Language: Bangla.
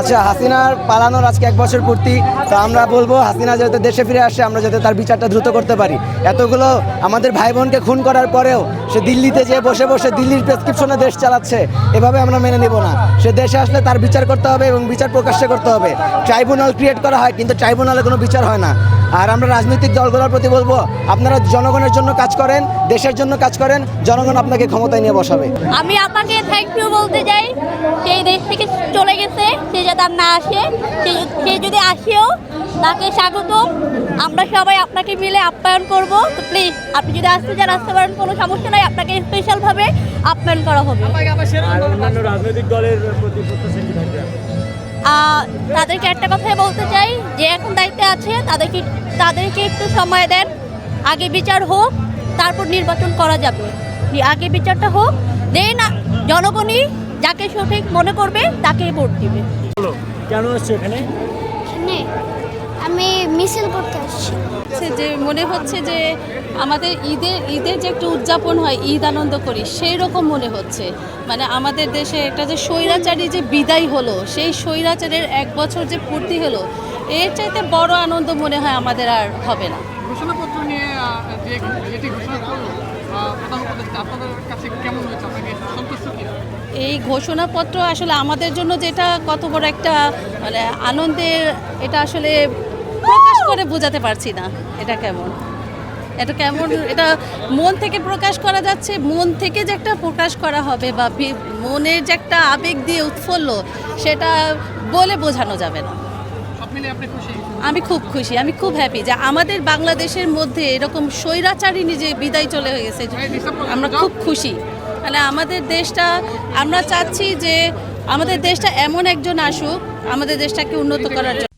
আচ্ছা হাসিনার পালানোর আজকে এক বছর পূর্তি, তো আমরা বলব হাসিনা যাতে দেশে ফিরে আসে, আমরা যাতে তার বিচারটা দ্রুত করতে পারি। এতগুলো আমাদের ভাই বোনকে খুন করার পরেও সে দিল্লিতে যে বসে বসে দিল্লির প্রেসক্রিপশনে দেশ চালাচ্ছে, এভাবে আমরা মেনে নিব না। সে দেশে আসলে তার বিচার করতে হবে এবং বিচার প্রকাশ্যে করতে হবে। ট্রাইব্যুনাল ক্রিয়েট করা হয়, কিন্তু ট্রাইব্যুনালে কোনো বিচার হয় না। আর আমরা রাজনৈতিক দলগুলোর প্রতি বলব, আপনারা জনগণের জন্য কাজ করেন, দেশের জন্য কাজ করেন, জনগণ আপনাকে ক্ষমতায় নিয়ে বসাবে। আমি আপনাকে থ্যাংক ইউ বলতে চাই। দেশ থেকে চলে গেছে সে যাতে আর না আসে সে- যদি আসেও তাকে স্বাগত। আমরা সবাই আপনাকে মিলে আপ্যায়ন করব। তো প্লিজ আপনি যদি আসতে চান আসতে পারেন কোনো সমস্যা নাই। আপনাকে স্পেশালভাবে আপ্যায়ন করা হবে। রাজনৈতিক দলের প্রতি তাদেরকে একটা কথাই বলতে চাই যে এখন দায়িত্বে আছে তাদেরকে তাদেরকে একটু সময় দেন। আগে বিচার হোক তারপর নির্বাচন করা যাবে। আগে বিচারটা হোক। দেন জনগণই যাকে সঠিক মনে করবে তাকেই ভোট দিবে। কেন আসছো এখানে? আমি মিছিল করতে আসছি। যে মনে হচ্ছে যে আমাদের ঈদের ঈদের যে একটা উদযাপন হয় ঈদ আনন্দ করি সেই রকম মনে হচ্ছে। মানে আমাদের দেশে একটা যে স্বৈরাচারী যে বিদায় হলো সেই স্বৈরাচারের এক বছর যে পূর্তি হলো এর চাইতে বড় আনন্দ মনে হয় আমাদের আর হবে না। ঘোষণাপত্র নিয়ে যে যেটি ঘোষণা করল প্রধান আপনাদের কাছে কেমন হয়েছে? আপনাকে সন্তুষ্ট কি এই ঘোষণাপত্র আসলে আমাদের জন্য যেটা কত বড় একটা মানে আনন্দের এটা আসলে প্রকাশ করে বোঝাতে পারছি না। এটা কেমন? এটা কেমন? এটা মন থেকে প্রকাশ করা যাচ্ছে মন থেকে যে একটা প্রকাশ করা হবে বা মনের যে একটা আবেগ দিয়ে উৎফুল্ল সেটা বলে বোঝানো যাবে না। আমি খুব খুশি আমি খুব হ্যাপি যে আমাদের বাংলাদেশের মধ্যে এরকম স্বৈরাচারী নিজে বিদায় চলে হয়ে গেছে আমরা খুব খুশি। মানে আমাদের দেশটা আমরা চাচ্ছি যে আমাদের দেশটা এমন একজন আসুক আমাদের দেশটাকে উন্নত করার জন্য।